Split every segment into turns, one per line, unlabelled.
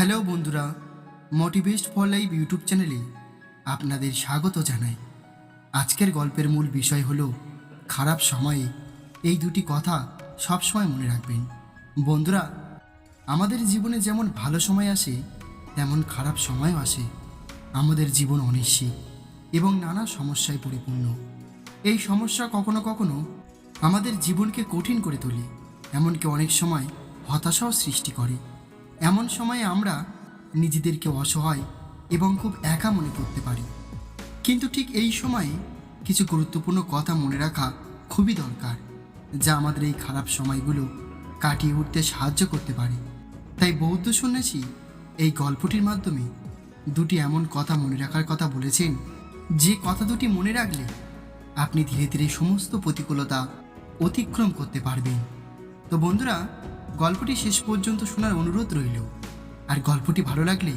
Hello বন্ধুরা মোটিভেস্ট for life YouTube চ্যানেলে আপনাদের স্বাগত জানাই। আজকের গল্পের মূল বিষয় হলো, খারাপ সময়ে এই দুটি কথা সবসময় মনে রাখবেন। বন্ধুরা, আমাদের জীবনে যেমন ভালো সময় আসে, তেমন খারাপ সময়ও আসে। আমাদের জীবন অনিশ্চিত এবং নানা সমস্যায় পরিপূর্ণ। এই সমস্যা কখনো কখনো আমাদের জীবনকে কঠিন করে তোলে, এমনকি অনেক সময় হতাশাও সৃষ্টি করে। এমন সময়ে আমরা নিজেদেরকে অসহায় এবং খুব একা মনে করতে পারি। কিন্তু ঠিক এই সময়ে কিছু গুরুত্বপূর্ণ কথা মনে রাখা খুবই দরকার, যা আমাদের এই খারাপ সময়গুলো কাটিয়ে উঠতে সাহায্য করতে পারে। তাই বৌদ্ধ সন্ন্যাসী এই গল্পটির মাধ্যমে দুটি এমন কথা মনে রাখার কথা বলেছেন, যে কথা দুটি মনে রাখলে আপনি ধীরে ধীরে সমস্ত প্রতিকূলতা অতিক্রম করতে পারবেন। তো বন্ধুরা গল্পটি শেষ পর্যন্ত শোনার অনুরোধ রইল। আর গল্পটি ভালো লাগলে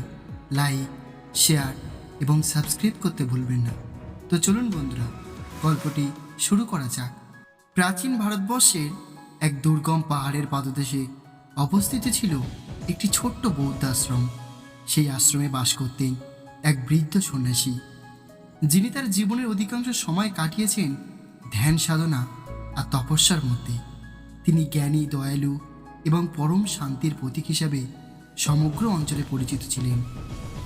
লাইক, শেয়ার এবং সাবস্ক্রাইব করতে ভুলবেন না। তো চলুন বন্ধুরা, গল্পটি শুরু করা যাক। প্রাচীন ভারতবর্ষের এক দুর্গম পাহাড়ের পাদদেশে অবস্থিত ছিল একটি ছোট্ট বৌদ্ধ আশ্রম। সেই আশ্রমে বাস করতেন এক বৃদ্ধ সন্ন্যাসী, যিনি তার জীবনের অধিকাংশ সময় কাটিয়েছেন ধ্যান সাধনা আর তপস্যার মধ্যে। তিনি জ্ঞানী, দয়ালু এবং পরম শান্তির প্রতীক হিসাবে সমগ্র অঞ্চলে পরিচিত ছিলেন।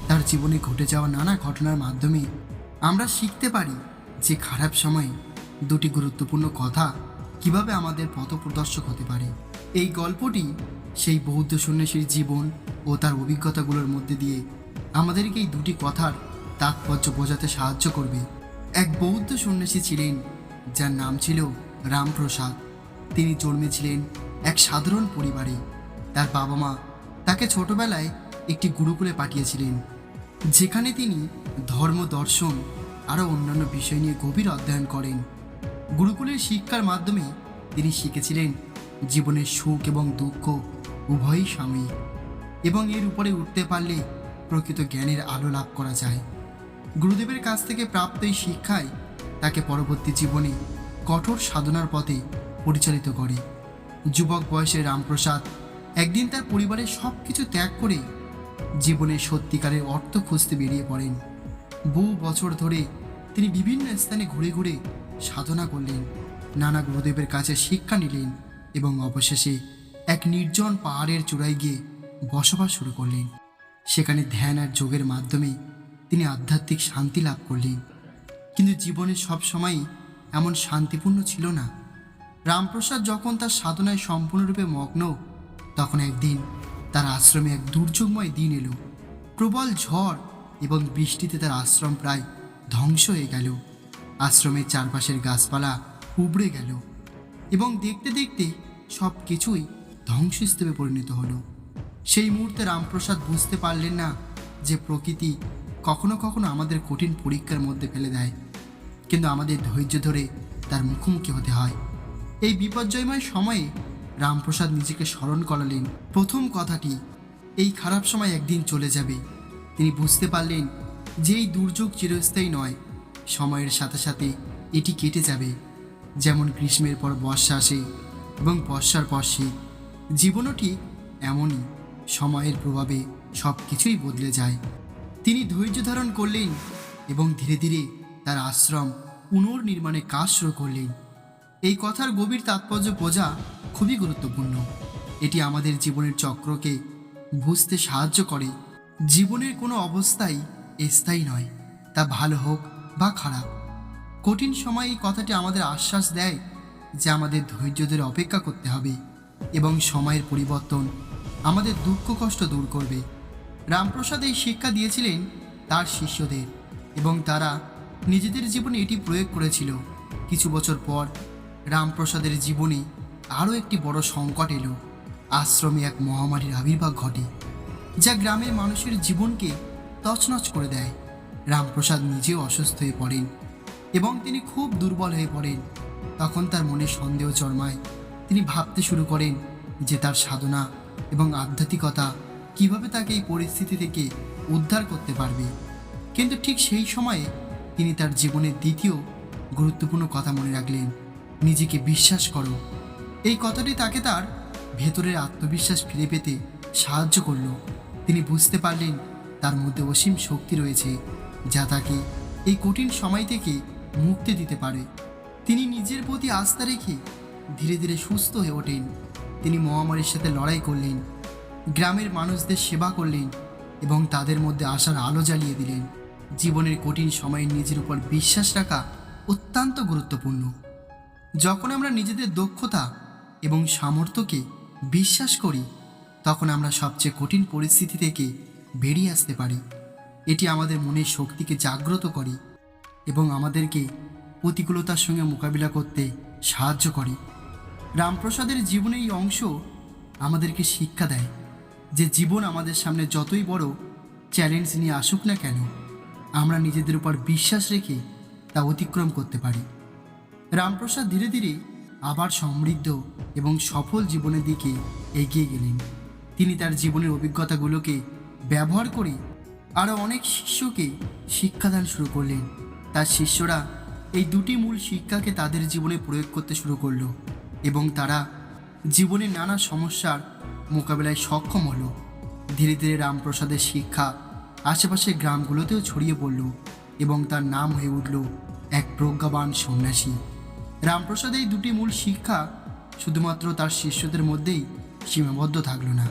তার জীবনে ঘটে যাওয়া নানা ঘটনার মাধ্যমে আমরা শিখতে পারি যে খারাপ সময়ে দুটি গুরুত্বপূর্ণ কথা কীভাবে আমাদের পথপ্রদর্শক হতে পারে। এই গল্পটি সেই বৌদ্ধ সন্ন্যাসীর জীবন ও তার অভিজ্ঞতাগুলোর মধ্যে দিয়ে আমাদেরকে এই দুটি কথার তাৎপর্য বোঝাতে সাহায্য করবে। এক বৌদ্ধ সন্ন্যাসী ছিলেন যার নাম ছিল রামপ্রসাদ। তিনি জন্মেছিলেন এক সাধারণ পরিবারে। তার বাবা মা তাকে ছোটবেলায় একটি গুরুকুলে পাঠিয়েছিলেন, যেখানে তিনি ধর্ম, দর্শন, আরও অন্যান্য বিষয় নিয়ে গভীর অধ্যয়ন করেন। গুরুকুলের শিক্ষার মাধ্যমে তিনি শিখেছিলেন জীবনের সুখ এবং দুঃখ উভয়ই স্বামী এবং এর উপরে উঠতে পারলে প্রকৃত জ্ঞানের আলো লাভ করা যায়। গুরুদেবের কাছ থেকে প্রাপ্ত এই শিক্ষায় তাকে পরবর্তী জীবনে কঠোর সাধনার পথে পরিচালিত করে। যুবক বয়সে রামপ্রসাদ একদিন তার পরিবারের সব কিছু ত্যাগ করে জীবনের সত্যিকারের অর্থ খুঁজতে বেরিয়ে পড়েন। বহু বছর ধরে তিনি বিভিন্ন স্থানে ঘুরে ঘুরে সাধনা করলেন, নানা গুরুদেবের কাছে শিক্ষা নিলেন এবং অবশেষে এক নির্জন পাহাড়ের চূড়ায় গিয়ে বসবাস শুরু করলেন। সেখানে ধ্যান আর যোগের মাধ্যমে তিনি আধ্যাত্মিক শান্তি লাভ করলেন। কিন্তু জীবনে সব সময়ই এমন শান্তিপূর্ণ ছিল না। রামপ্রসাদ যখন তার সাধনায় সম্পূর্ণরূপে মগ্ন, তখন একদিন তার আশ্রমে এক দুর্যোগময় দিন এলো। প্রবল ঝড় এবং বৃষ্টিতে তার আশ্রম প্রায় ধ্বংস হয়ে গেল। আশ্রমের চারপাশের গাছপালা উবড়ে গেল এবং দেখতে দেখতে সব কিছুই ধ্বংসস্তূপে পরিণত হলো। সেই মুহূর্তে রামপ্রসাদ বুঝতে পারলেন না যে প্রকৃতি কখনো কখনো আমাদের কঠিন পরীক্ষার মধ্যে ফেলে দেয়, কিন্তু আমাদের ধৈর্য ধরে তার মুখোমুখি হতে হয়। এই বিপর্যয়ময় সময়ে রামপ্রসাদ নিজেকে স্মরণ করালেন। প্রথম কথাটি, এই খারাপ সময় একদিন চলে যাবে। তিনি বুঝতে পারলেন যে এই দুর্যোগ চিরস্থায়ী নয়। সময়ের সাথে সাথে এটি কেটে যাবে। যেমন গ্রীষ্মের পর বর্ষা আসে এবং বর্ষার পর শীত। জীবনও ঠিক এমনই, সময়ের প্রভাবে সব কিছুই বদলে যায়। তিনি ধৈর্য ধারণ করলেন এবং ধীরে ধীরে তার আশ্রম পুনর্নির্মাণে কাজ শুরু করলেন। এই কথার গভীর তাৎপর্য বোঝা খুবই গুরুত্বপূর্ণ। এটি আমাদের জীবনের চক্রকে বুঝতে সাহায্য করে। জীবনের কোনো অবস্থাই স্থায়ী নয়, তা ভালো হোক বা খারাপ। কঠিন সময় এই কথাটি আমাদের আশ্বাস দেয় যে আমাদের ধৈর্য ধরে অপেক্ষা করতে হবে এবং সময়ের পরিবর্তন আমাদের দুঃখ কষ্ট দূর করবে। রামপ্রসাদ এই শিক্ষা দিয়েছিলেন তার শিষ্যদের এবং তারা নিজেদের জীবনে এটি প্রয়োগ করেছিল। কিছু বছর পর রামপ্রসাদের জীবনে আরও একটি বড় সংকট এলো। আশ্রমে এক মহামারীর আবির্ভাব ঘটে, যা গ্রামের মানুষের জীবনকে তছনছ করে দেয়। রামপ্রসাদ নিজেও অসুস্থ হয়ে পড়েন এবং তিনি খুব দুর্বল হয়ে পড়েন। তখন তার মনে সন্দেহ জন্মায়। তিনি ভাবতে শুরু করেন যে তার সাধনা এবং আধ্যাত্মিকতা কীভাবে তাকে এই পরিস্থিতি থেকে উদ্ধার করতে পারবে। কিন্তু ঠিক সেই সময়ে তিনি তার জীবনের দ্বিতীয় গুরুত্বপূর্ণ কথা মনে রাখলেন। নিজেকে বিশ্বাস করো। এই কথাটি তাকে তার ভেতরের আত্মবিশ্বাস ফিরে পেতে সাহায্য করল। তিনি বুঝতে পারলেন তার মধ্যে অসীম শক্তি রয়েছে, যা তাকে এই কঠিন সময় থেকে মুক্তি দিতে পারে। তিনি নিজের প্রতি আস্থা রেখে ধীরে ধীরে সুস্থ হয়ে ওঠেন। তিনি মহামারীর সাথে লড়াই করলেন, গ্রামের মানুষদের সেবা করলেন এবং তাদের মধ্যে আশার আলো জ্বালিয়ে দিলেন। জীবনের কঠিন সময়ে নিজের উপর বিশ্বাস রাখা অত্যন্ত গুরুত্বপূর্ণ। যখন আমরা নিজেদের দক্ষতা এবং সামর্থ্যকে বিশ্বাস করি, তখন আমরা সবচেয়ে কঠিন পরিস্থিতি থেকে বেরিয়ে আসতে পারি। এটি আমাদের মনের শক্তিকে জাগ্রত করে এবং আমাদেরকে প্রতিকূলতার সঙ্গে মোকাবিলা করতে সাহায্য করে। রামপ্রসাদের জীবনে এই অংশ আমাদেরকে শিক্ষা দেয় যে জীবন আমাদের সামনে যতই বড় চ্যালেঞ্জ নিয়ে আসুক না কেন, আমরা নিজেদের উপর বিশ্বাস রেখে তা অতিক্রম করতে পারি। রামপ্রসাদ ধীরে ধীরে আবার সমৃদ্ধ এবং সফল জীবনের দিকে এগিয়ে গেলেন। তিনি তার জীবনের অভিজ্ঞতাগুলোকে ব্যবহার করে আরও অনেক শিষ্যকে শিক্ষাদান শুরু করলেন। তার শিষ্যরা এই দুটি মূল শিক্ষাকে তাদের জীবনে প্রয়োগ করতে শুরু করল এবং তারা জীবনের নানা সমস্যার মোকাবেলায় সক্ষম হলো। ধীরে ধীরে রামপ্রসাদের শিক্ষা আশেপাশের গ্রামগুলোতেও ছড়িয়ে পড়ল এবং তার নাম হয়ে উঠল এক প্রজ্ঞাবান সন্ন্যাসী। রামপ্রসাদ এই দুটি মূল শিক্ষা শুধুমাত্র তার শিষ্যদের মধ্যেই সীমাবদ্ধ থাকল না,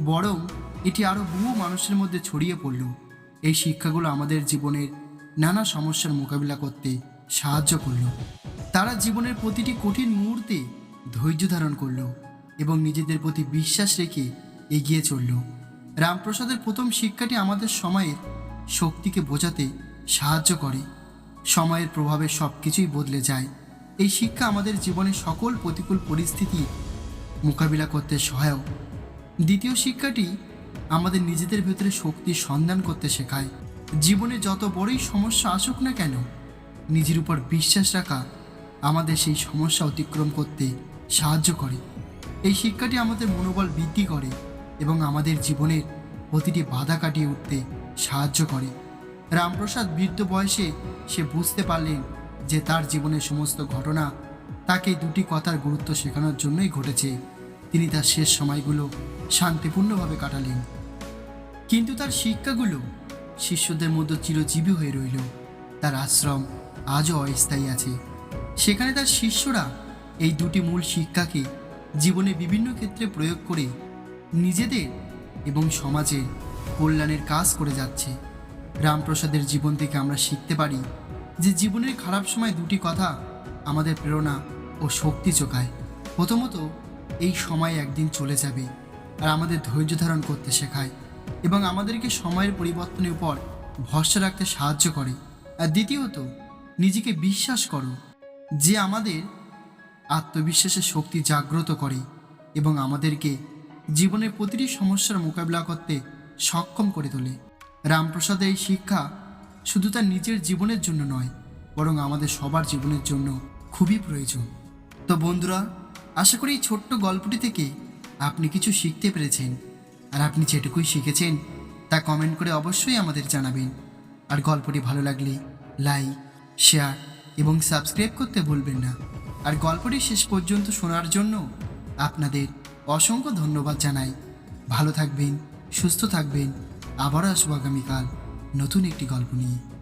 বরং এটি আরও বহু মানুষের মধ্যে ছড়িয়ে পড়ল। এই শিক্ষাগুলো আমাদের জীবনের নানা সমস্যার মোকাবিলা করতে সাহায্য করল। তারা জীবনের প্রতিটি কঠিন মুহূর্তে ধৈর্য ধারণ করল এবং নিজেদের প্রতি বিশ্বাস রেখে এগিয়ে চলল। রামপ্রসাদের প্রথম শিক্ষাটি আমাদের সময়ের শক্তিকে বোঝাতে সাহায্য করে। সময়ের প্রভাবে সব কিছুই বদলে যায়। এই শিক্ষা আমাদের জীবনের সকল প্রতিকূল পরিস্থিতি মোকাবিলা করতে সহায়ক। দ্বিতীয় শিক্ষাটি আমাদের নিজেদের ভেতরে শক্তির সন্ধান করতে শেখায়। জীবনে যত বড়ই সমস্যা আসুক না কেন, নিজের উপর বিশ্বাস রাখা আমাদের সেই সমস্যা অতিক্রম করতে সাহায্য করে। এই শিক্ষাটি আমাদের মনোবল বৃদ্ধি করে এবং আমাদের জীবনের প্রতিটি বাধা কাটিয়ে উঠতে সাহায্য করে। রামপ্রসাদ বৃদ্ধ বয়সে সে বুঝতে পারলেন যে তার জীবনের সমস্ত ঘটনা তাকে দুটি কথার গুরুত্ব শেখানোর জন্যই ঘটেছে। তিনি তার শেষ সময়গুলো শান্তিপূর্ণভাবে কাটালেন। কিন্তু তার শিক্ষাগুলো শিষ্যদের মধ্যে চিরজীবী হয়ে রইল। তার আশ্রম আজও অস্থায়ী আছে। সেখানে তার শিষ্যরা এই দুটি মূল শিক্ষাকে জীবনে বিভিন্ন ক্ষেত্রে প্রয়োগ করে নিজেদের এবং সমাজের কল্যাণের কাজ করে যাচ্ছে। রামপ্রসাদের জীবন থেকে আমরা শিখতে পারি যে জীবনের খারাপ সময় দুটি কথা আমাদের প্রেরণা ও শক্তি চোখায় প্রথমত, এই সময় একদিন চলে যাবে আর আমাদের ধৈর্য ধারণ করতে শেখায় এবং আমাদেরকে সময়ের পরিবর্তনের উপর ভরসা রাখতে সাহায্য করে। আর দ্বিতীয়ত, নিজেকে বিশ্বাস করো যে আমাদের আত্মবিশ্বাসের শক্তি জাগ্রত করে এবং আমাদেরকে জীবনের প্রতিটি সমস্যার মোকাবিলা করতে সক্ষম করে তোলে। রামপ্রসাদের এই শিক্ষা শুধু তার নিজের জীবনের জন্য নয়, বরং আমাদের সবার জীবনের জন্য খুবই প্রয়োজন। তো বন্ধুরা, আশা করি এই ছোট্ট গল্পটি থেকে আপনি কিছু শিখতে পেরেছেন। আর আপনি যেটুকুই শিখেছেন, তা কমেন্ট করে অবশ্যই আমাদের জানাবেন। আর গল্পটি ভালো লাগলে লাইক, শেয়ার এবং সাবস্ক্রাইব করতে ভুলবেন না। আর গল্পটি শেষ পর্যন্ত শোনার জন্য আপনাদের অসংখ্য ধন্যবাদ জানাই। ভালো থাকবেন, সুস্থ থাকবেন। আবারও আসব আগামীকাল। নতুন একটি গল্প নিয়ে।